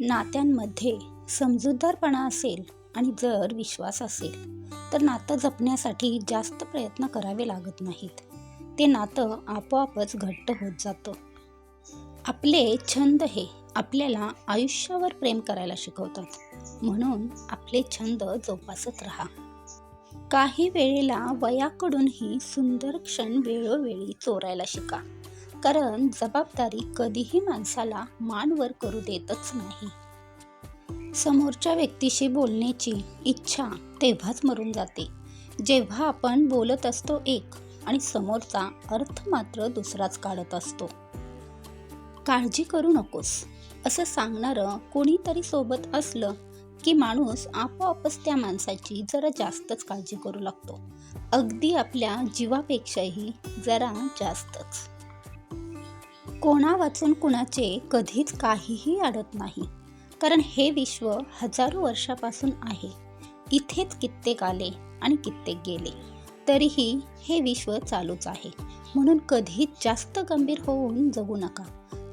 नात्यांमध्ये समजूतदारपणा असेल आणि जर विश्वास असेल तर नातं जपण्यासाठी जास्त प्रयत्न करावे लागत नाहीत. ते नातं आपोआपच घट्ट होत जातं. आपले छंद हे आपल्याला आयुष्यावर प्रेम करायला शिकवतात. म्हणून आपले छंद जोपासत राहा. काही वेळेला वयाकडूनही सुंदर क्षण वेळोवेळी चोरायला शिका. कारण जबाबदारी कधीही माणसाला मानवर करू देतच नाही. समोरच्या व्यक्तीशी बोलण्याची इच्छा तेव्हाच मरून जाते. जेव्हा आपण बोलत असतो एक आणि समोरचा अर्थ मात्र दुसराच काढत असतो. काळजी करू नकोस. असं सांगणारं कोणीतरी सोबत असलं की माणूस आपोआपच त्या माणसाची जरा जास्तच काळजी करू लागतो. अगदी आपल्या जीवापेक्षाही जरा जास्तच. कोणा वाचून कुणाचे कधीच काहीही अडत नाही. कारण हे विश्व हजारो वर्षापासून आहे. इथेच कित्येक आले आणि कित्येक गेले. तरीही हे विश्व चालूच आहे. म्हणून कधीच जास्त गंभीर होऊन जगू नका.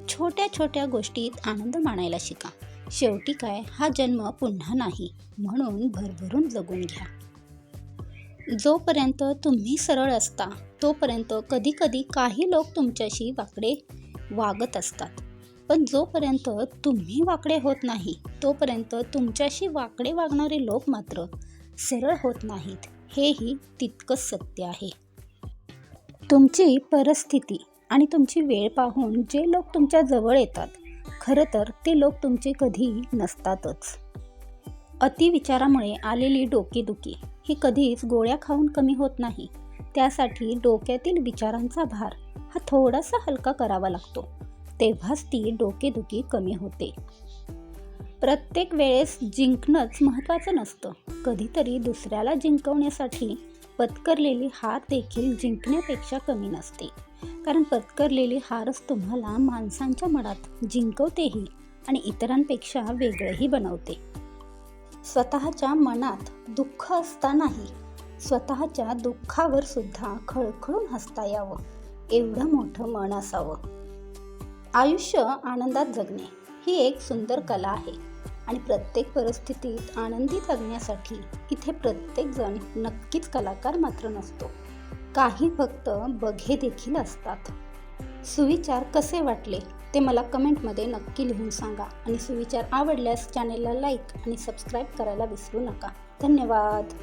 छोट्या छोट्या गोष्टीत आनंद मानायला शिका. शेवटी काय? हा जन्म पुन्हा नाही. म्हणून भरभरून जगून घ्या. जोपर्यंत तुम्ही सरळ असता तोपर्यंत कधीकधी काही लोक तुमच्याशी वाकडे वागत असतात. पण जोपर्यंत तुम्ही वाकडे होत नाही तोपर्यंत तुमच्याशी वाकडे वागणारे लोक मात्र सरळ होत नाहीत. हेही तितकंच सत्य आहे. तुमची परिस्थिती आणि तुमची वेळ पाहून जे लोक तुमच्या जवळ येतात खरं तर ते लोक तुमचे कधी नसतातच. अतिविचारामुळे आलेली डोकेदुखी ही कधीच गोळ्या खाऊन कमी होत नाही. त्यासाठी डोक्यातील विचारांचा भार हा थोडासा हलका करावा लागतो. तेव्हाच ती डोकेदुखी कमी होते. प्रत्येक वेळेस जिंकणंच महत्त्वाचं नसतं. कधीतरी दुसऱ्याला जिंकवण्यासाठी पत्करलेली हार देखील जिंकण्यापेक्षा कमी नसते. कारण पत्करलेली हारच तुम्हाला माणसांच्या मनात जिंकवतेही आणि इतरांपेक्षा वेगळंही बनवते. स्वतःच्या मनात दुःख असतानाही स्वतःच्या दुःखावर सुद्धा खळखळून हसता यावं. एवढं मोठं मन असावं. आयुष्य आनंदात जगणे ही एक सुंदर कला आहे आणि प्रत्येक परिस्थितीत आनंदी जगण्यासाठी इथे प्रत्येकजण नक्कीच कलाकार मात्र नसतो. काही फक्त बघे देखील असतात. सुविचार कसे वाटले ते मला कमेंटमध्ये नक्की लिहून सांगा आणि सुविचार आवडल्यास चॅनेलला लाईक आणि सबस्क्राईब करायला विसरू नका. धन्यवाद.